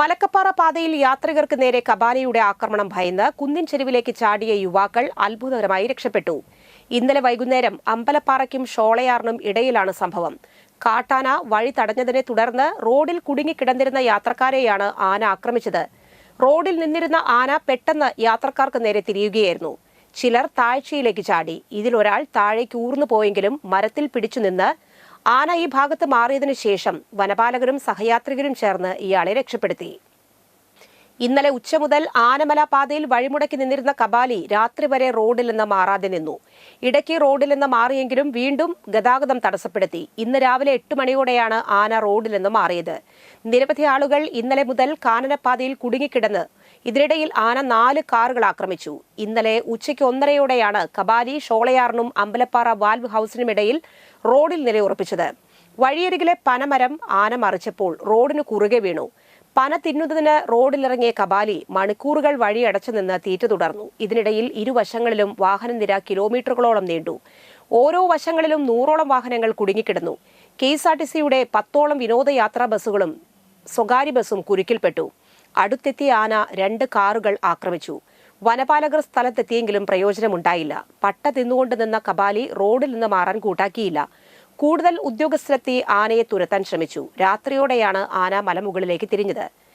മലക്കപ്പാറ പാതയിൽ യാത്രികർക്ക് നേരെ കബാലയുടെ ആക്രമണം ഭയന്ന് കുന്നിൻ ചെരുവിലേക്ക് ചാടിയ യുവാക്കൾ അത്ഭുതകരമായി രക്ഷപ്പെട്ടു. ഇന്നലെ വൈകുന്നേരം അമ്പലപ്പാറയ്ക്കും ഷോളയാറിനും ഇടയിലാണ് സംഭവം. കാട്ടാന വഴി തടഞ്ഞതിനെ തുടർന്ന് റോഡിൽ കുടുങ്ങിക്കിടന്നിരുന്ന യാത്രക്കാരെയാണ് ആന ആക്രമിച്ചത്. റോഡിൽ നിന്നിരുന്ന ആന പെട്ടെന്ന് യാത്രക്കാർക്ക് നേരെ തിരിയുകയായിരുന്നു. ചിലർ താഴ്ചയിലേക്ക് ചാടി. ഇതിലൊരാൾ താഴേക്ക് ഊർന്നു പോയെങ്കിലും മരത്തിൽ പിടിച്ചുനിന്ന് ആന ഈ ഭാഗത്ത് മാറിയതിനു ശേഷം വനപാലകരും സഹയാത്രികരും ചേർന്ന് ഇയാളെ രക്ഷപ്പെടുത്തി. ഇന്നലെ ഉച്ച മുതൽ ആനമല പാതയിൽ വഴിമുടക്കി നിന്നിരുന്ന കബാലി രാത്രി വരെ റോഡിൽ നിന്ന് മാറാതെ നിന്നു. ഇടയ്ക്ക് റോഡിൽ നിന്ന് മാറിയെങ്കിലും വീണ്ടും ഗതാഗതം തടസ്സപ്പെടുത്തി. ഇന്ന് രാവിലെ എട്ട് മണിയോടെയാണ് ആന റോഡിൽ നിന്ന് മാറിയത്. നിരവധി ആളുകൾ ഇന്നലെ മുതൽ കാനനപ്പാതയിൽ കുടുങ്ങിക്കിടന്ന്. ഇതിനിടയിൽ ആന നാല് കാറുകൾ ആക്രമിച്ചു. ഇന്നലെ ഉച്ചയ്ക്ക് ഒന്നരയോടെയാണ് കബാലി ഷോളയാറിനും അമ്പലപ്പാറ വാൽവ് ഹൌസിനുമിടയിൽ റോഡിൽ നിലയുറപ്പിച്ചത്. വഴിയരികിലെ പനമരം ആന മറിച്ചപ്പോൾ റോഡിന് കുറുകെ വീണു. പന തിന്നുന്നതിന് റോഡിലിറങ്ങിയ കബാലി മണിക്കൂറുകൾ വഴിയടച്ചു നിന്ന് തീറ്റ തുടർന്നു. ഇതിനിടയിൽ ഇരുവശങ്ങളിലും വാഹന നിര കിലോമീറ്ററുകളോളം നീണ്ടു. ഓരോ വശങ്ങളിലും നൂറോളം വാഹനങ്ങൾ കുടുങ്ങിക്കിടന്നു. കെ എസ് ആർ ടി സിയുടെ പത്തോളം വിനോദയാത്രാ ബസ്സുകളും സ്വകാര്യ ബസ്സും കുരുക്കിൽപ്പെട്ടു. അടുത്തെത്തിയ ആന രണ്ട് കാറുകൾ ആക്രമിച്ചു. വനപാലകർ സ്ഥലത്തെത്തിയെങ്കിലും പ്രയോജനമുണ്ടായില്ല. പട്ട തിന്നുകൊണ്ട് നിന്ന കബാലി റോഡിൽ നിന്ന് മാറാൻ കൂട്ടാക്കിയില്ല. കൂടുതൽ ഉദ്യോഗസ്ഥരെത്തി ആനയെ തുരത്താൻ ശ്രമിച്ചു. രാത്രിയോടെയാണ് ആന മലമുകളിലേക്ക് തിരിഞ്ഞത്.